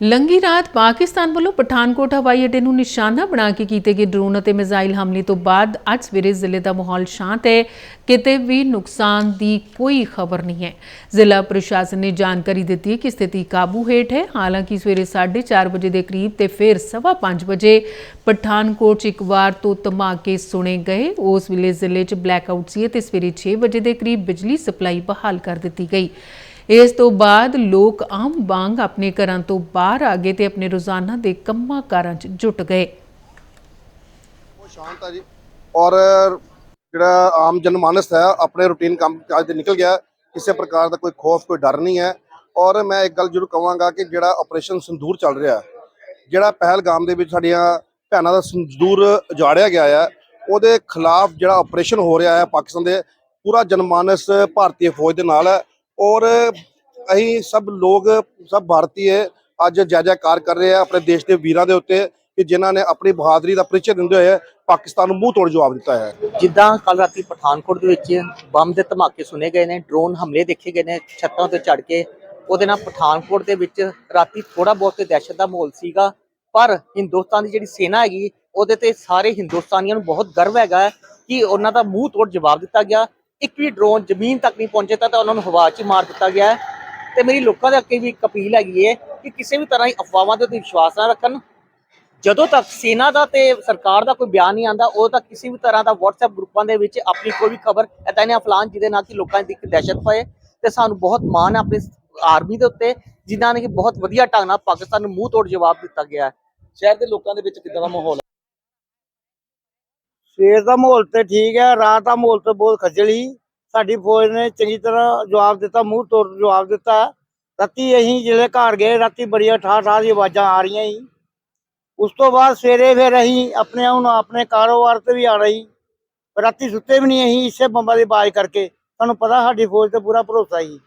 ਲੰਗੀ ਰਾਤ ਪਾਕਿਸਤਾਨ ਵੱਲੋਂ ਪਠਾਨਕੋਟ ਹਵਾਈ ਅੱਡੇ ਨੂੰ ਨਿਸ਼ਾਨਾ ਬਣਾ ਕੇ ਕੀਤੇ ਗਏ ਡਰੋਨ ਅਤੇ ਮਿਜ਼ਾਈਲ ਹਮਲੇ ਤੋਂ ਬਾਅਦ ਅੱਜ ਸਵੇਰੇ ਜ਼ਿਲ੍ਹੇ ਦਾ ਮਾਹੌਲ ਸ਼ਾਂਤ ਹੈ, ਕਿਤੇ ਵੀ ਨੁਕਸਾਨ ਦੀ ਕੋਈ ਖਬਰ ਨਹੀਂ ਹੈ। ਜ਼ਿਲ੍ਹਾ ਪ੍ਰਸ਼ਾਸਨ ਨੇ ਜਾਣਕਾਰੀ ਦਿੱਤੀ ਹੈ ਕਿ ਸਥਿਤੀ ਕਾਬੂ ਹੇਠ ਹੈ। ਹਾਲਾਂਕਿ ਸਵੇਰੇ 4:30 ਵਜੇ ਦੇ ਕਰੀਬ ਤੇ ਫਿਰ 5:30 ਵਜੇ ਪਠਾਨਕੋਟ 'ਚ ਇੱਕ ਵਾਰ ਤੋਂ ਧਮਾਕੇ ਸੁਣੇ ਗਏ। ਉਸ ਵੇਲੇ ਜ਼ਿਲ੍ਹੇ 'ਚ ਬਲੈਕਆਊਟ ਸੀ ਤੇ ਸਵੇਰੇ 6 ਵਜੇ ਦੇ ਕਰੀਬ ਬਿਜਲੀ ਸਪਲਾਈ ਬਹਾਲ ਕਰ ਦਿੱਤੀ ਗਈ। ਇਸ ਤੋਂ ਬਾਅਦ ਲੋਕ ਆਮ ਵਾਂਗ ਆਪਣੇ ਘਰਾਂ ਤੋਂ ਬਾਹਰ ਆ ਗਏ ਤੇ ਆਪਣੇ ਰੋਜ਼ਾਨਾ ਦੇ ਕੰਮਾਂ ਕਾਰਾਂ 'ਚ ਜੁਟ ਗਏ। ਸ਼ਾਂਤ ਆ ਜੀ। ਔਰ ਜਿਹੜਾ ਆਮ ਜਨਮਾਨਸ ਹੈ, ਆਪਣੇ ਰੂਟੀਨ ਕੰਮ ਕਾਜ ਤੇ ਨਿਕਲ ਗਿਆ ਕਿਸੇ ਪ੍ਰਕਾਰ ਦਾ ਕੋਈ ਖੌਫ, ਕੋਈ ਡਰ ਨਹੀਂ ਹੈ। ਔਰ ਮੈਂ ਇੱਕ ਗੱਲ ਜ਼ਰੂਰ ਕਹਾਂਗਾ ਕਿ ਜਿਹੜਾ ਆਪਰੇਸ਼ਨ ਸੰਦੂਰ ਚੱਲ ਰਿਹਾ ਜਿਹੜਾ ਪਹਿਲਗਾਮ ਦੇ ਵਿੱਚ ਸਾਡੀਆਂ ਭੈਣਾਂ ਦਾ ਸੰਦੂਰ ਉਜਾੜਿਆ ਗਿਆ ਹੈ ਉਹਦੇ ਖਿਲਾਫ ਜਿਹੜਾ ਆਪਰੇਸ਼ਨ ਹੋ ਰਿਹਾ ਹੈ ਪਾਕਿਸਤਾਨ ਦੇ, ਪੂਰਾ ਜਨਮਾਨਸ ਭਾਰਤੀ ਫੌਜ ਦੇ ਨਾਲ ਹੈ। ਔਰ ਅਸੀਂ ਸਭ ਲੋਕ, ਸਭ ਭਾਰਤੀ ਅੱਜ ਜੈ ਜੈਕਾਰ ਕਰ ਰਹੇ ਆ ਆਪਣੇ ਦੇਸ਼ ਦੇ ਵੀਰਾਂ ਦੇ ਉੱਤੇ ਕਿ ਜਿਨ੍ਹਾਂ ਨੇ ਆਪਣੀ ਬਹਾਦਰੀ ਦਾ ਪਰਿਚੈ ਦਿੰਦੇ ਹੋਏ ਪਾਕਿਸਤਾਨ ਨੂੰ ਮੂੰਹ ਤੋੜ ਜਵਾਬ ਦਿੱਤਾ ਹੈ। ਜਿੱਦਾਂ ਕੱਲ ਰਾਤੀ ਪਠਾਨਕੋਟ ਦੇ ਵਿੱਚ ਬੰਬ ਦੇ ਧਮਾਕੇ ਸੁਣੇ ਗਏ ਨੇ, ਡਰੋਨ ਹਮਲੇ ਦੇਖੇ ਗਏ ਨੇ, ਛੱਤਾਂ ਤੇ ਚੜ ਕੇ। ਉਹਦੇ ਨਾਲ ਪਠਾਨਕੋਟ ਦੇ ਵਿੱਚ ਰਾਤੀ ਥੋੜਾ ਬਹੁਤ ਦਹਿਸ਼ਤ ਦਾ ਮਾਹੌਲ ਸੀਗਾ, ਪਰ ਹਿੰਦੁਸਤਾਨ ਦੀ ਜਿਹੜੀ ਸੈਨਾ ਹੈਗੀ, ਉਹਦੇ ਤੇ ਸਾਰੇ ਹਿੰਦੁਸਤਾਨੀਆਂ ਨੂੰ ਬਹੁਤ ਗਰਵ ਹੈਗਾ ਕਿ ਉਹਨਾਂ ਦਾ ਮੂੰਹ ਤੋੜ ਜਵਾਬ ਦਿੱਤਾ ਗਿਆ। ਇੱਕ ਵੀ ਡਰੋਨ ਜ਼ਮੀਨ ਤੱਕ ਨਹੀਂ ਪਹੁੰਚੇ, ਤਾਂ ਉਹਨਾਂ ਨੂੰ ਹਵਾ 'ਚ ਮਾਰ ਦਿੱਤਾ ਗਿਆ ਹੈ। ਤੇ ਮੇਰੀ ਲੋਕਾਂ ਦੇ ਅੱਗੇ ਵੀ ਇੱਕ ਅਪੀਲ ਹੈਗੀ ਹੈ ਕਿ ਕਿਸੇ ਵੀ ਤਰ੍ਹਾਂ ਦੀ ਅਫਵਾਹਾਂ ਦੇ ਉੱਤੇ ਵਿਸ਼ਵਾਸ ਨਾ ਰੱਖਣ। ਜਦੋਂ ਤੱਕ ਸੈਨਾ ਦਾ ਤੇ ਸਰਕਾਰ ਦਾ ਕੋਈ ਬਿਆਨ ਨਹੀਂ ਆਂਦਾ ਉਦੋਂ ਤੱਕ ਕਿਸੇ ਵੀ ਤਰ੍ਹਾਂ ਦਾ WhatsApp ਗਰੁੱਪਾਂ ਦੇ ਵਿੱਚ ਆਪਣੀ ਕੋਈ ਵੀ ਖਬਰ ਇਦਾਂ ਨਹੀਂ ਫਲਾਨ ਜਿਹਦੇ ਨਾਲ ਕਿ ਲੋਕਾਂ ਦੀ ਇੱਕ ਦਹਿਸ਼ਤ ਪਏ ਤੇ ਸਾਨੂੰ ਬਹੁਤ ਮਾਣ ਹੈ ਆਪਣੀ ਆਰਮੀ ਦੇ ਉੱਤੇ, ਜਿਨ੍ਹਾਂ ਨੇ ਕਿ ਬਹੁਤ ਵਧੀਆ ਢੰਗ ਨਾਲ ਪਾਕਿਸਤਾਨ ਨੂੰ ਮੂੰਹ ਤੋੜ ਜਵਾਬ ਦਿੱਤਾ ਗਿਆ ਹੈ। ਸ਼ਹਿਰ ਦੇ ਲੋਕਾਂ ਦੇ ਵਿੱਚ ਕਿੱਦਾਂ ਦਾ ਮਾਹੌਲ ਹੈ? ਸਵੇਰ ਦਾ ਮਾਹੌਲ ਤੇ ਠੀਕ ਹੈ, ਰਾਤ ਦਾ ਮਾਹੌਲ ਤੇ ਬਹੁਤ ਖੱਜਲ ਸੀ। ਸਾਡੀ ਫੌਜ ਨੇ ਚੰਗੀ ਤਰ੍ਹਾਂ ਜਵਾਬ ਦਿੱਤਾ, ਮੂੰਹ ਤੋੜ ਜਵਾਬ ਦਿੱਤਾ। ਰਾਤੀ ਅਸੀਂ ਜਿਹੜੇ ਘਰ ਗਏ, ਰਾਤੀ ਬੜੀਆਂ ਠਾਹ ਠਾਹ ਦੀ ਆਵਾਜ਼ਾਂ ਆ ਰਹੀਆਂ ਸੀ। ਉਸ ਤੋਂ ਬਾਅਦ ਸਵੇਰੇ ਫਿਰ ਅਸੀਂ ਆਪਣੇ ਹੁਣ ਆਪਣੇ ਕਾਰੋਬਾਰ ਤੇ ਵੀ ਆ ਰਹੀ ਰਾਤੀ ਸੁੱਤੇ ਵੀ ਨਹੀਂ ਅਸੀਂ ਇਸੇ ਬੰਬਾਂ ਦੀ ਆਵਾਜ਼ ਕਰਕੇ। ਸਾਨੂੰ ਪਤਾ ਸਾਡੀ ਫੌਜ ਤੇ ਪੂਰਾ ਭਰੋਸਾ ਸੀ।